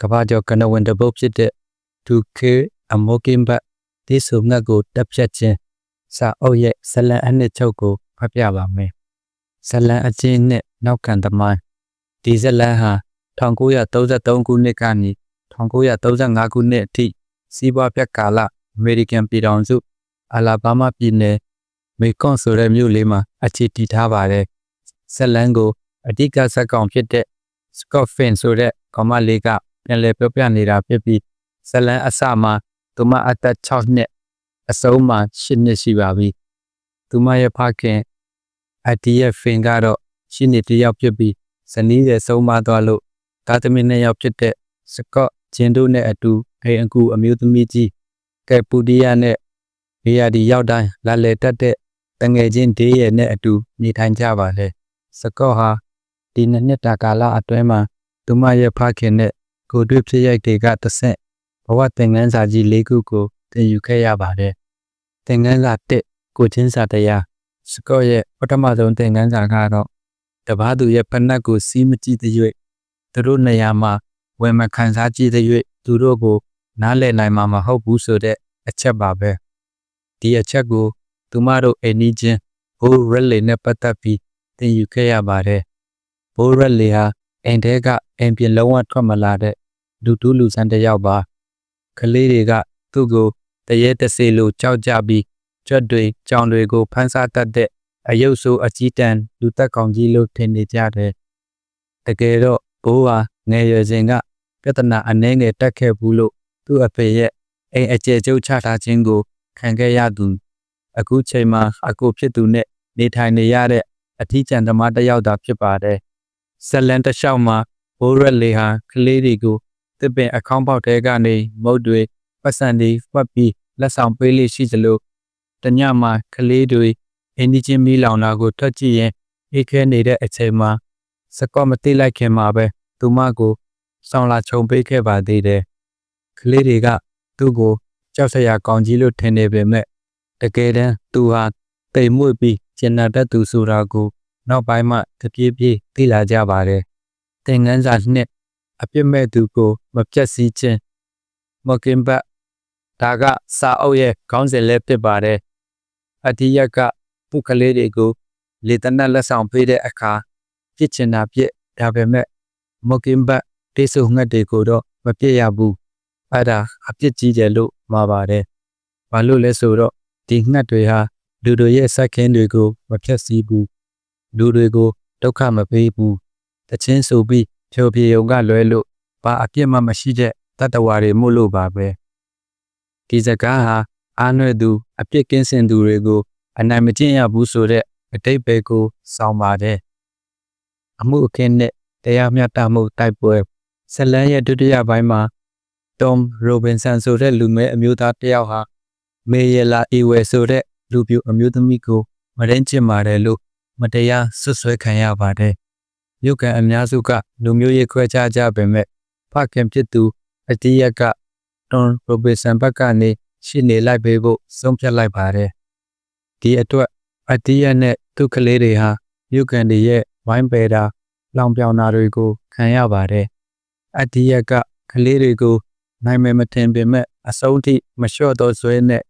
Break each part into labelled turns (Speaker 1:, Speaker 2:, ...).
Speaker 1: ကဘာကျော်ကနဝင်တပုတ်ဖြစ်တဲ့ဒုခေအမောကင်ဘတ်ဒီဆုငတ်ကိုတက်ဖြတ်ခြင်းစာအုပ်ရဲ့ဇလံအနှစ်ချုပ်ကိုဖတ်ပြပါမယ်ဇလံအချင်းနဲ့နောက်ခံသမိုင်းဒီဇလံဟာ1933ခုနှစ်ကနေ1935ခုနှစ်အထိစီးပွားပြတ်ကာလအမေရိကန်ပြည်ထောင်စုအလာဘားမားပြည်နယ်မေကွန်ဆိုတဲ့မြို့လေးမှာအခြေတည်ထားပါတယ်ဇလံကိုအဓိကဇက်ကောင်ဖြစ်တဲ့ Scott Finn ဆိုတဲ့ကောင်မလေးက ပြန်လည်ပြောပြနေတာဖြစ်ပြီးဇလန်အစမှာသူမအသက်6နှစ်အဆုံးမှာ10နှစ်ရှိပါပြီသူမရဲ့ဖခင်အတီးရဲ့ Finn ကတော့ရှင်းနေတယောက်ဖြစ်ပြီးဇနီးရဲ့ဆုံးမသွားလို့သားသမီးနှစ်ယောက်ဖြစ်တဲ့ Scott ဂျင်တို့နဲ့အတူအိမ်အကူအမျိုးသမီးကြီးကယ်ပူဒီယာနဲ့ဘေးယာဒီရောက်တိုင်းလာလေတက်တဲ့တငယ်ချင်းဒေးရဲ့နဲ့အတူနေထိုင်ကြပါလေစကော့ဟာဒီနှစ်နှစ်တာကာလအတွင်းမှာသူမရဲ့ဖခင်နဲ့ ကိုတွေ့ဖြစ်ရိုက်တွေကတဆင့်ဘဝသင်ခန်းစာကြီး၄ခုကိုသင်ယူခဲ့ရပါတယ်။သင်ခန်းစာ၁ကိုချင်းစာတရားစကော့ရဲ့ပထမဆုံးသင်ခန်းစာကတော့တပားသူရဲ့ဖက်နှက်ကိုစီးမကြည့်တဲ့၍သူတို့နေရာမှာဝင်မခံစားကြည့်တဲ့၍သူတို့ကိုနားလည်နိုင်မှာမဟုတ်ဘူးဆိုတဲ့အချက်ပါပဲ။ဒီအချက်ကိုသူမတို့အိနီးချင်းဘိုးရက်လေနဲ့ပတ်သက်ပြီးသင်ယူခဲ့ရပါတယ်။ဘိုးရက်လေဟာအိမ်ထဲက အိမ်ပြင်လုံးဝထွက်မလာတဲ့လူတူးလူဆန်းတစ်ယောက်ပါကလေးတွေကသူ့ကိုတရေတစေလိုကြောက်ကြပြီးကြွက်တွေကြောင်တွေကိုဖမ်းစားတတ်တဲ့အယုတ်ဆိုးအကြီးတန်းလူသက်ကောင်ကြီးလို့ထင်နေကြတယ်တကယ်တော့ဘိုးဟာငယ်ရွယ်စဉ်ကပြဿနာအနှဲငယ်တက်ခဲ့ဘူးလို့သူ့အဖေရဲ့အိမ်အကျယ်ကျုပ်ချထားခြင်းကိုခံခဲ့ရသူအခုချိန်မှာအကိုဖြစ်သူနဲ့နေထိုင်နေရတဲ့အထီးကျန်သမားတစ်ယောက်သာဖြစ်ပါတယ်ဇလန်တလျှောက်မှာ ဘိုးရက်လေဟာကလေးတွေကိုတစ်ပင်အခေါင်းပေါက်တဲကနေမုတ်တွေပတ်စံတွေဖွက်ပြီးလက်ဆောင်ပေးလေးရှိသလိုတညမှာကလေးတွေအင်းဒီချင်းမီးလောင်တာကိုထွက်ကြည့်ရင်အေးခဲနေတဲ့အချိန်မှာစကော့မသိလိုက်ခင်မှာပဲသူမကိုဆောင်းလာခြုံပေးခဲ့ပါသေးတယ်ကလေးတွေကသူ့ကိုကြောက်စရာကောင်းကြီးလို့ထင်နေပေမဲ့တကယ်တမ်းသူဟာတိမ်မွေ့ပြီးကျင်နာတတ်သူဆိုတာကိုနောက်ပိုင်းမှတပြေးပြေးသိလာကြပါတယ်။ သင်ငန်းစာနှစ်အပြစ်မဲ့သူကိုမပြတ်စည်းခြင်းမကင်ဘတ်ဒါကစာအုပ်ရဲ့ခေါင်းစဉ်လေးဖြစ်ပါတယ်။အတိယကပုကလေးတွေကိုလေတနက်လက်ဆောင်ပေးတဲ့အခါပြစ်ချင်တာပြစ်ဒါပေမဲ့မကင်ဘတ်တိဆုငှက်တွေကိုတော့မပြစ်ရဘူး။အဲ့ဒါအပြစ်ကြီးတယ်လို့မှာပါတယ်။ဘာလို့လဲဆိုတော့ဒီငှက်တွေဟာလူတို့ရဲ့စက်ခင်းတွေကိုမဖြတ်စည်းဘူးလူတွေကိုဒုက္ခမပေးဘူး တချင်းဆိုပြီးဖြိုပြေုံကလွဲလို့ဘာအပြစ်မှမရှိတဲ့တတ္တဝါတွေမို့လို့ပါပဲဒီစကားဟာအာနွေသူအပြစ်ကင်းစင်သူတွေကိုအနိုင်မကျင့်ရဘူးဆိုတဲ့အတိတ်ပဲကိုစောင်းပါတယ်အမှုအခင်းနဲ့တရားမျှတမှုတိုက်ပွဲဇလန်ရဲ့ဒုတိယပိုင်းမှာ Tom Robinson ဆိုတဲ့လူမဲအမျိုးသားတစ်ယောက်ဟာမေယလာအီဝယ်ဆိုတဲ့လူပြိုအမျိုးသမီးကိုမရင်းကျင်ပါတယ်လို့မတရားဆွဆွဲခံရပါတယ်။ မြို့ကန်အများစုကလူမျိုးရေးခွဲခြားကြပေမဲ့ဖခင်ဖြစ်သူအတိယကတွန်ရိုဘီဆန်ဘက်ကနေရှိနေလိုက်ပေးဖို့ဆုံးဖြတ်လိုက်ပါတယ်။ဒီအတွက်အတိယနဲ့သူ့ကလေးတွေဟာမြို့ကန်တွေရဲ့ဝိုင်းပယ်တာလောင်ပြောင်တာတွေကိုခံရပါတယ်။အတိယကကလေးတွေကိုနိုင်မယ်မထင်ပေမဲ့အဆုံးထိမလျှော့တော့ဆွဲနဲ့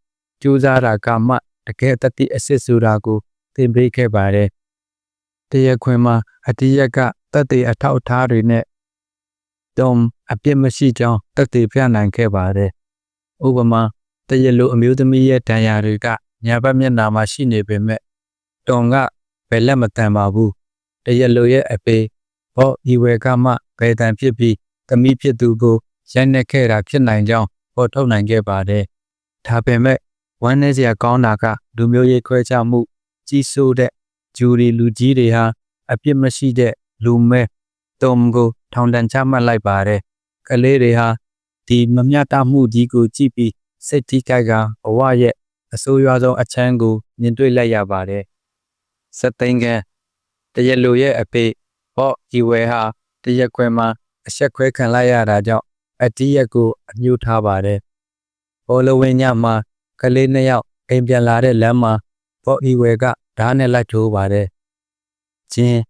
Speaker 1: ကြိုးစားတာကမှတကယ်တတိအစ်စ်ဆိုတာကိုသင်ပေးခဲ့ပါတယ်။ တရားခွင်မှာအတိယကတက်တဲ့အထောက်အထားတွေနဲ့တုံအပြစ်မရှိကြောင်းတက်တည်ပြနိုင်ခဲ့ပါတယ်။ဥပမာတရလိုအမျိုးသမီးရဲ့ဒဏ်ရာတွေကညာဘက်မျက်နှာမှာရှိနေပေမဲ့တုံကဘယ်လက်မတန်ပါဘူး။တရလိုရဲ့အပေဘောဤဝေကမှဘယ်တန်ဖြစ်ပြီးသမီးဖြစ်သူကိုရိုက်နှက်ခဲ့တာဖြစ်နိုင်ကြောင်းပေါ်ထုတ်နိုင်ခဲ့ပါတယ်။ဒါပေမဲ့ဝမ်းနည်းစရာကောင်းတာကလူမျိုးရေးခွဲခြားမှုကြီးစိုးတဲ့ ဂျူရီလူကြီးတွေဟာအပြစ်မရှိတဲ့လူမဲတုံကိုထောင်ဒဏ်ချမှတ်လိုက်ပါတယ်။ကလေးတွေဟာဒီမမျှတမှုကြီးကိုကြည့်ပြီးစိတ်ထိခိုက်ကဘဝရဲ့အဆိုးရွားဆုံးအချမ်းကိုမြင်တွေ့လိုက်ရပါတယ်။စက်သိန်းကန်တရက်လိုရဲ့အဖေဟော့ဒီဝဲဟာတရက်ခွဲမှာအဆက်ခွဲခံလိုက်ရတာကြောင့်အတီးရက်ကိုအညှို့ထားပါတယ်။ဘောလဝင်းညမှာကလေးနှစ်ယောက်အိမ်ပြန်လာတဲ့လမ်းမှာဘော်ဤဝဲက ဓာတ်နဲ့လက်ထိုးပါတယ်။ချင်း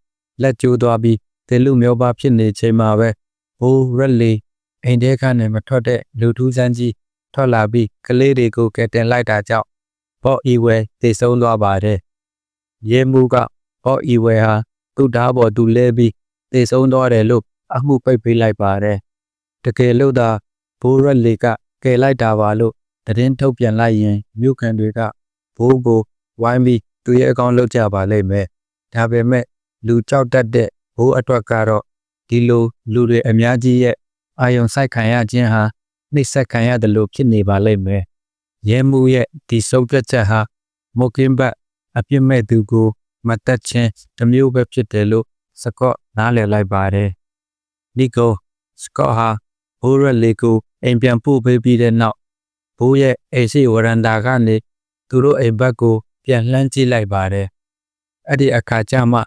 Speaker 1: လက်ကျိုးသွားပြီးတေလူမျိုးပါဖြစ်နေချိန်မှာပဲဘိုးရက်လီအိမ်ထဲကနေမထွက်တဲ့လူထူးဆန်းကြီးထွက်လာပြီးကလေးတွေကိုကယ်တင်လိုက်တာကြောင့်ဘော့အီဝဲသေဆုံးသွားပါတယ်။ရဲမှုကဘော့အီဝဲဟာသူ့ဓာတ်ပေါ်သူလဲပြီးသေဆုံးသွားတယ်လို့အမှုပိတ်ပေးလိုက်ပါတယ်။တကယ်လို့သာဘိုးရက်လီကကယ်လိုက်တာပါလို့သတင်းထုတ်ပြန်လိုက်ရင်မြို့ခံတွေကဘိုးကိုဝိုင်းပြီး သူရဲ့အကောင့်လုပ်ကြပါလိမ့်မယ်။ဒါပေမဲ့လူကြောက်တတ်တဲ့ဘိုးအတွက်ကတော့ဒီလိုလူတွေအများကြီးရဲ့အာယုံဆိုင်ခံရခြင်းဟာနှိပ်စက်ခံရတယ်လို့ဖြစ်နေပါလိမ့်မယ်။ရဲမှုရဲ့ဒီဆုံးဖြတ်ချက်ဟာမိုကင်ဘတ်အပြစ်မဲ့သူကိုမတတ်ခြင်းတစ်မျိုးပဲဖြစ်တယ်လို့စကော့နားလည်လိုက်ပါတယ်။နီကိုစကော့ဟာဘိုးရက်လေးကိုအိမ်ပြန်ပို့ပေးပြီးတဲ့နောက်ဘိုးရဲ့အိမ်ရှိဝရန်တာကနေသူတို့အိမ်ဘက်ကို ပြန်လှမ်းကြည့်လိုက်ပါတယ်။အဲ့ဒီအခါကျမှ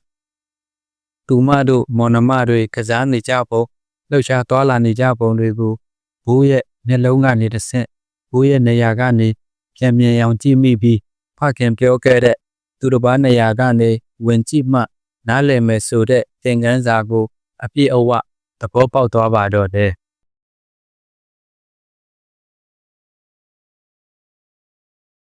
Speaker 1: သူမတို့မော်နမတွေကစားနေကြပုံလှုပ်ရှားသွားလာနေကြပုံတွေကိုဘိုးရဲ့မျက်လုံးကနေတစ်ဆင့်ဘိုးရဲ့နေရာကနေပြန်မြင်အောင်ကြည့်မိပြီးဖခင်ပြောခဲ့တဲ့သူတစ်ပါးနေရာကနေဝင်ကြည့်မှ နားလည်မယ်ဆိုတဲ့သင်ခန်းစာကို အပြည့်အဝသဘောပေါက်သွားပါတော့တယ်